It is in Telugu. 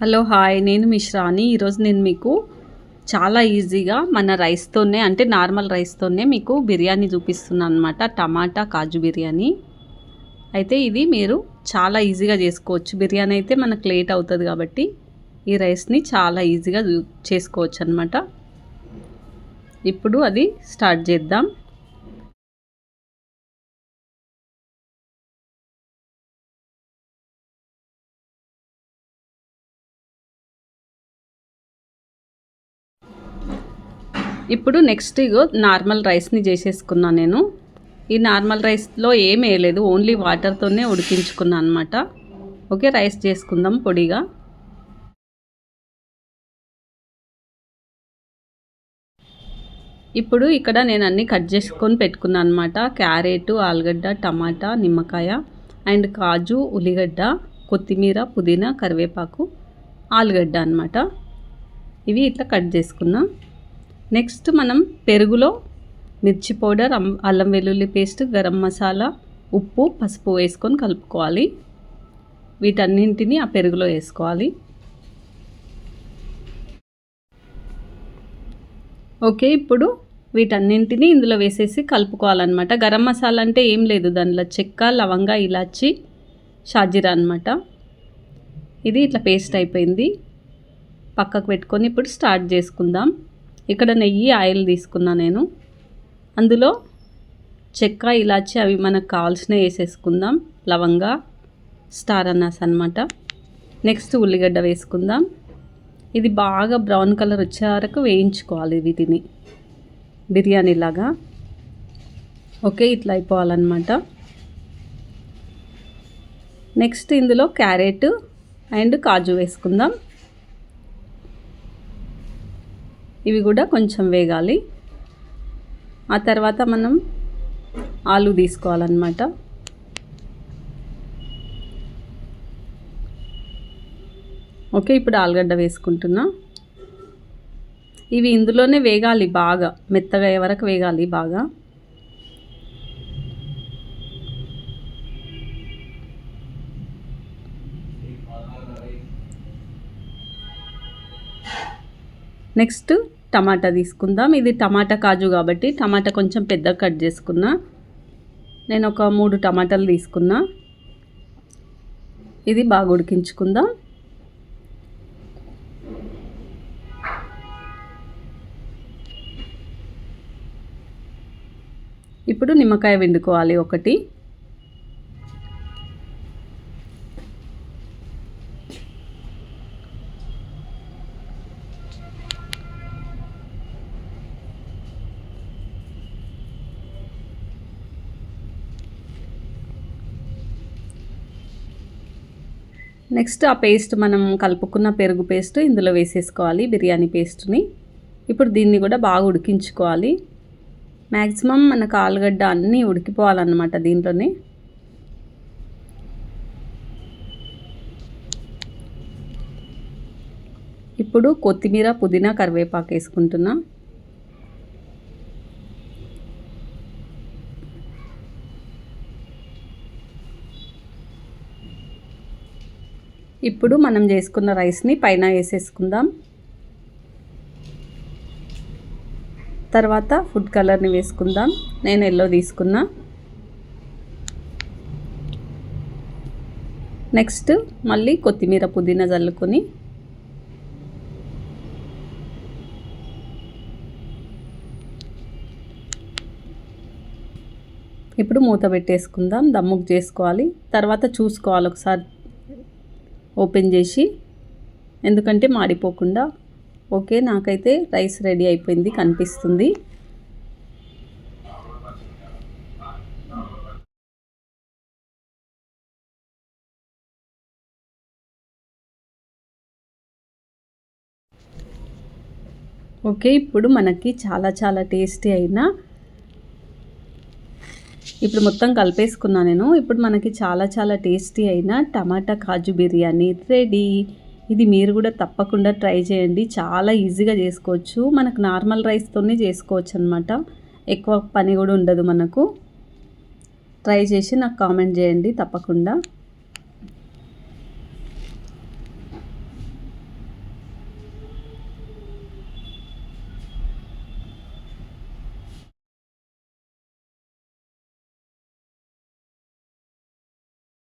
Hello hi. నేను మిశ్రాని ఈరోజు నేను మీకు చాలా ఈజీగా మన రైస్తోనే అంటే నార్మల్ రైస్తోనే మీకు బిర్యానీ చూపిస్తున్నాను అనమాట టమాటా కాజు బిర్యానీ. అయితే ఇది మీరు చాలా ఈజీగా చేసుకోవచ్చు. బిర్యానీ అయితే మనకు లేట్ అవుతుంది కాబట్టి ఈ రైస్ని చాలా ఈజీగా చేసుకోవచ్చు అనమాట ఇప్పుడు అది స్టార్ట్ చేద్దాం. ఇప్పుడు నెక్స్ట్ ఇగో నార్మల్ రైస్ని చేసేసుకున్నాను నేను. ఈ నార్మల్ రైస్లో ఏం వేయలేదు ఓన్లీ వాటర్తోనే ఉడికించుకున్నాను అనమాట ఓకే రైస్ చేసుకుందాం పొడిగా. ఇప్పుడు ఇక్కడ నేను అన్నీ కట్ చేసుకొని పెట్టుకున్నాను అనమాట క్యారెట్ ఆలుగడ్డ టమాటా నిమ్మకాయ అండ్ కాజు ఉల్లిగడ్డ కొత్తిమీర పుదీనా కరివేపాకు ఆలుగడ్డ అనమాట ఇవి ఇట్లా కట్ చేసుకున్నా. నెక్స్ట్ మనం పెరుగులో మిర్చి పౌడర్ అల్లం వెల్లుల్లి పేస్ట్ గరం మసాలా ఉప్పు పసుపు వేసుకొని కలుపుకోవాలి. వీటన్నింటినీ ఆ పెరుగులో వేసుకోవాలి. ఓకే ఇప్పుడు వీటన్నింటినీ ఇందులో వేసేసి కలుపుకోవాలన్నమాట. గరం మసాలా అంటే ఏం లేదు దానిలో చెక్క లవంగా ఇలాచి షాజీరా అనమాట ఇది ఇట్లా పేస్ట్ అయిపోయింది. పక్కకు పెట్టుకొని ఇప్పుడు స్టార్ట్ చేసుకుందాం. ఇక్కడ నెయ్యి ఆయిల్ తీసుకున్నా నేను. అందులో చెక్క ఇలాచి అవి మనకు కావాల్సినవి వేసేసుకుందాం. లవంగా స్టార్ అన్నాస్ అనమాట నెక్స్ట్ ఉల్లిగడ్డ వేసుకుందాం. ఇది బాగా బ్రౌన్ కలర్ వచ్చే వరకు వేయించుకోవాలి వీటిని. బిర్యానీ లాగా ఓకే ఇట్లా అయిపోవాలన్నమాట. నెక్స్ట్ ఇందులో క్యారెట్ అండ్ కాజు వేసుకుందాం. ఇవి కూడా కొంచెం వేగాలి. ఆ తర్వాత మనం ఆలు తీసుకోవాలన్నమాట. ఓకే ఇప్పుడు ఆలుగడ్డ వేసుకుంటున్నా. ఇవి ఇందులోనే వేగాలి బాగా మెత్తగా అయ్యే వరకు వేగాలి బాగా. నెక్స్ట్ టమాటా తీసుకుందాం. ఇది టమాటా కాజు కాబట్టి టమాటా కొంచెం పెద్ద కట్ చేసుకున్నా. నేను ఒక మూడు టమాటాలు తీసుకున్నా. ఇది బాగా ఉడికించుకుందాం. ఇప్పుడు నిమ్మకాయ వండుకోవాలి ఒకటి. నెక్స్ట్ ఆ పేస్ట్ మనం కలుపుకున్న పెరుగు పేస్ట్ ఇందులో వేసేసుకోవాలి బిర్యానీ పేస్ట్ని. ఇప్పుడు దీన్ని కూడా బాగా ఉడికించుకోవాలి. మ్యాక్సిమం మనకు ఆలుగడ్డ అన్నీ ఉడికిపోవాలన్నమాట దీంట్లోనే. ఇప్పుడు కొత్తిమీర పుదీనా కరివేపాకు వేసుకుంటున్నా. ఇప్పుడు మనం చేసుకున్న రైస్ని పైన వేసేసుకుందాం. తర్వాత ఫుడ్ కలర్ని వేసుకుందాం. నేను ఎల్లో తీసుకున్నా. నెక్స్ట్ మళ్ళీ కొత్తిమీర పుదీనా చల్లుకొని ఇప్పుడు మూత పెట్టేసుకుందాం. దమ్ముకు చేసుకోవాలి. తర్వాత చూసుకోవాలి ఒకసారి. ఓపెన్ చేసి ఎందుకంటే మాడిపోకుండా ఓకే నాకైతే రైస్ రెడీ అయిపోయింది కనిపిస్తుంది. ఓకే ఇప్పుడు మనకి చాలా చాలా టేస్టీ అయిన ఇప్పుడు మొత్తం కలిపేసుకున్నా నేను. ఇప్పుడు మనకి చాలా చాలా టేస్టీ అయిన టమాటా కాజు బిర్యానీ రెడీ. ఇది మీరు కూడా తప్పకుండా ట్రై చేయండి. చాలా ఈజీగా చేసుకోవచ్చు. మనకు నార్మల్ రైస్తోనే చేసుకోవచ్చు అనమాట ఎక్కువ పని కూడా ఉండదు మనకు. ట్రై చేసి నాకు కామెంట్ చేయండి తప్పకుండా.